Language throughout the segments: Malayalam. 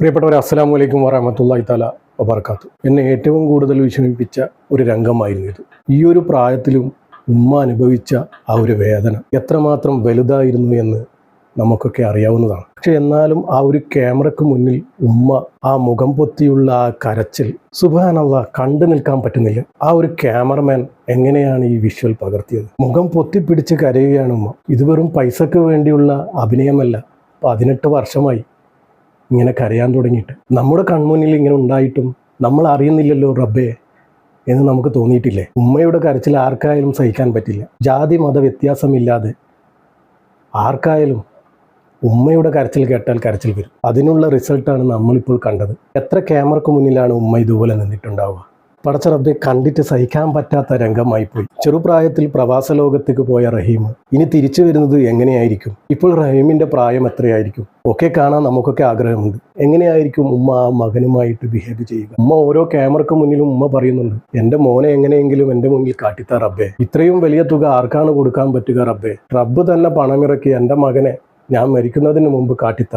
പ്രിയപ്പെട്ടവരെ അസ്സാം വലൈക്കും വറഹമത്തല്ലാഹി താല വബർക്കാത്തു എന്നെ ഏറ്റവും കൂടുതൽ വിഷമിപ്പിച്ച ഒരു രംഗമായിരുന്നു ഇത്. ഈ ഒരു പ്രായത്തിലും ഉമ്മ അനുഭവിച്ച ആ ഒരു വേദന എത്രമാത്രം വലുതായിരുന്നു എന്ന് നമുക്കൊക്കെ അറിയാവുന്നതാണ്. പക്ഷെ എന്നാലും ആ ഒരു ക്യാമറയ്ക്ക് മുന്നിൽ ഉമ്മ ആ മുഖം പൊത്തിയുള്ള ആ കരച്ചിൽ സുബാനല്ല കണ്ടു നിൽക്കാൻ പറ്റുന്നില്ല. ആ ഒരു ക്യാമറമാൻ എങ്ങനെയാണ് ഈ വിഷ്വൽ പകർത്തിയത്? മുഖം പൊത്തിപ്പിടിച്ച് കരയുകയാണ് ഉമ്മ. ഇത് വെറും പൈസക്ക് വേണ്ടിയുള്ള അഭിനയമല്ല. പതിനെട്ട് വർഷമായി ഇങ്ങനെ കരയാൻ തുടങ്ങിയിട്ട്. നമ്മുടെ കൺമുന്നിൽ ഇങ്ങനെ ഉണ്ടായിട്ടും നമ്മൾ അറിയുന്നില്ലല്ലോ റബ്ബേ എന്ന് നമുക്ക് തോന്നിയിട്ടില്ലേ? ഉമ്മയുടെ കരച്ചിൽ ആർക്കായാലും സഹിക്കാൻ പറ്റില്ല. ജാതി മത വ്യത്യാസമില്ലാതെ ആർക്കായാലും ഉമ്മയുടെ കരച്ചിൽ കേട്ടാൽ കരച്ചിൽ വരും. അതിനുള്ള റിസൾട്ടാണ് നമ്മളിപ്പോൾ കണ്ടത്. എത്ര ക്യാമറക്ക് മുന്നിലാണ് ഉമ്മ ഇതുപോലെ നിന്നിട്ടുണ്ടാവുക? പടച്ച റബ്ബെ കണ്ടിട്ട് സഹിക്കാൻ പറ്റാത്ത രംഗമായി പോയി ചെറുപ്രായത്തിൽ പ്രവാസ ലോകത്തേക്ക് പോയ റഹീം ഇനി തിരിച്ചു വരുന്നത് എങ്ങനെയായിരിക്കും? ഇപ്പോൾ റഹീമിന്റെ പ്രായം എത്രയായിരിക്കും? ഒക്കെ കാണാൻ നമുക്കൊക്കെ ആഗ്രഹമുണ്ട്. എങ്ങനെയായിരിക്കും ഉമ്മ ആ മകനുമായിട്ട് ബിഹേവ് ചെയ്യുക? ഉമ്മ ഓരോ ക്യാമറക്ക് മുന്നിലും ഉമ്മ പറയുന്നുണ്ട് എന്റെ മോനെ എങ്ങനെയെങ്കിലും എന്റെ മുന്നിൽ കാട്ടിത്ത റബ്ബേ. ഇത്രയും വലിയ തുക ആർക്കാണ് കൊടുക്കാൻ പറ്റുക റബ്ബേ? റബ്ബ് തന്നെ പണമിറക്കി എന്റെ മകനെ ഞാൻ മരിക്കുന്നതിന് മുമ്പ് കാട്ടിത്ത.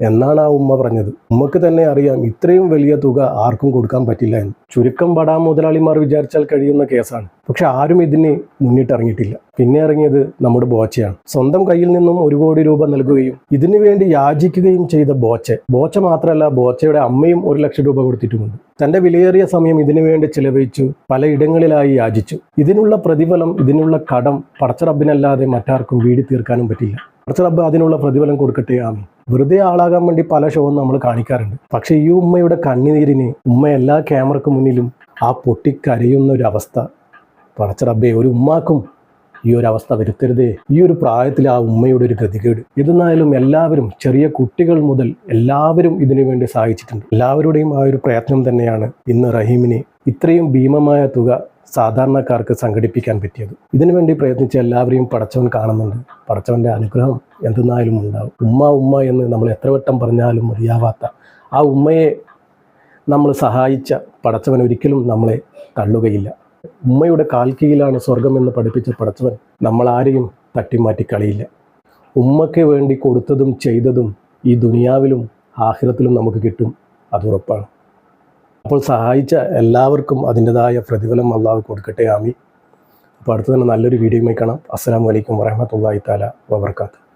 എന്നാണ് ആ ഉമ്മ പറഞ്ഞത്. ഉമ്മക്ക് തന്നെ അറിയാം ഇത്രയും വലിയ തുക ആർക്കും കൊടുക്കാൻ പറ്റില്ല എന്ന്. ചുരുക്കം പടാ മുതലാളിമാർ വിചാരിച്ചാൽ കഴിയുന്ന കേസാണ്. പക്ഷെ ആരും ഇതിന് മുന്നിട്ടിറങ്ങിയിട്ടില്ല. പിന്നെ ഇറങ്ങിയത് നമ്മുടെ ബോച്ചയാണ്. സ്വന്തം കയ്യിൽ നിന്നും ഒരു കോടി രൂപ നൽകുകയും ഇതിനു വേണ്ടി യാചിക്കുകയും ചെയ്ത ബോച്ച. ബോച്ച മാത്രമല്ല ബോച്ചയുടെ അമ്മയും ഒരു ലക്ഷം രൂപ കൊടുത്തിട്ടുമുണ്ട്. തന്റെ വിലയേറിയ സമയം ഇതിനു വേണ്ടി ചിലവഴിച്ചു പലയിടങ്ങളിലായി യാചിച്ചു. ഇതിനുള്ള പ്രതിഫലം ഇതിനുള്ള കടം പടച്ചറബിനല്ലാതെ മറ്റാർക്കും വീടി തീർക്കാനും പറ്റില്ല. പടച്ചറബ് അതിനുള്ള പ്രതിഫലം കൊടുക്കട്ടെ ആമി വെറുതെ ആളാകാൻ വേണ്ടി പല ഷോവും നമ്മൾ കാണിക്കാറുണ്ട്. പക്ഷെ ഈ ഉമ്മയുടെ കണ്ണുനീരിന് ഉമ്മ എല്ലാ ക്യാമറക്ക് മുന്നിലും ആ പൊട്ടിക്കരയുന്ന ഒരു അവസ്ഥ. പറച്ചറബേ ഒരു ഉമ്മാക്കും ഈ ഒരു അവസ്ഥ വരുത്തരുതേ. ഈ ഒരു പ്രായത്തിൽ ആ ഉമ്മയുടെ ഒരു ഗതികേട്. ഇതെന്നായാലും എല്ലാവരും ചെറിയ കുട്ടികൾ മുതൽ എല്ലാവരും ഇതിനു വേണ്ടി സഹായിച്ചിട്ടുണ്ട്. എല്ലാവരുടെയും ആ ഒരു പ്രയത്നം തന്നെയാണ് ഇന്ന് റഹീമിന് ഇത്രയും ഭീമമായ തുക സാധാരണക്കാർക്ക് സംഘടിപ്പിക്കാൻ പറ്റിയത്. ഇതിനുവേണ്ടി പ്രയത്നിച്ച എല്ലാവരെയും പടച്ചവൻ കാണുന്നുണ്ട്. പടച്ചവന്റെ അനുഗ്രഹം എന്തെന്നായാലും ഉണ്ടാവും. ഉമ്മ ഉമ്മ എന്ന് നമ്മൾ എത്ര വട്ടം പറഞ്ഞാലും മതിയാവാത്ത ആ ഉമ്മയെ നമ്മൾ സഹായിച്ച പടച്ചവൻ ഒരിക്കലും നമ്മളെ തള്ളുകയില്ല. ഉമ്മയുടെ കാൽക്കീയിലാണ് സ്വർഗം എന്ന് പഠിപ്പിച്ച പടച്ചവൻ നമ്മൾ ആരെയും തട്ടിമാറ്റി കളിയില്ല. ഉമ്മയ്ക്ക് വേണ്ടി കൊടുത്തതും ചെയ്തതും ഈ ദുനിയാവിലും ആഹിറത്തിലും നമുക്ക് കിട്ടും. അത് ഉറപ്പാണ്. അപ്പോൾ സഹായിച്ച എല്ലാവർക്കും അതിന്റെതായ പ്രതിഫലം അള്ളാഹു കൊടുക്കട്ടെ. ആമി അപ്പോൾ അടുത്ത് തന്നെ നല്ലൊരു വീഡിയോ കാണാം. അസ്സാം വലൈക്കും വറഹമത്തല്ലാഹി താല വബർക്കാത്ത്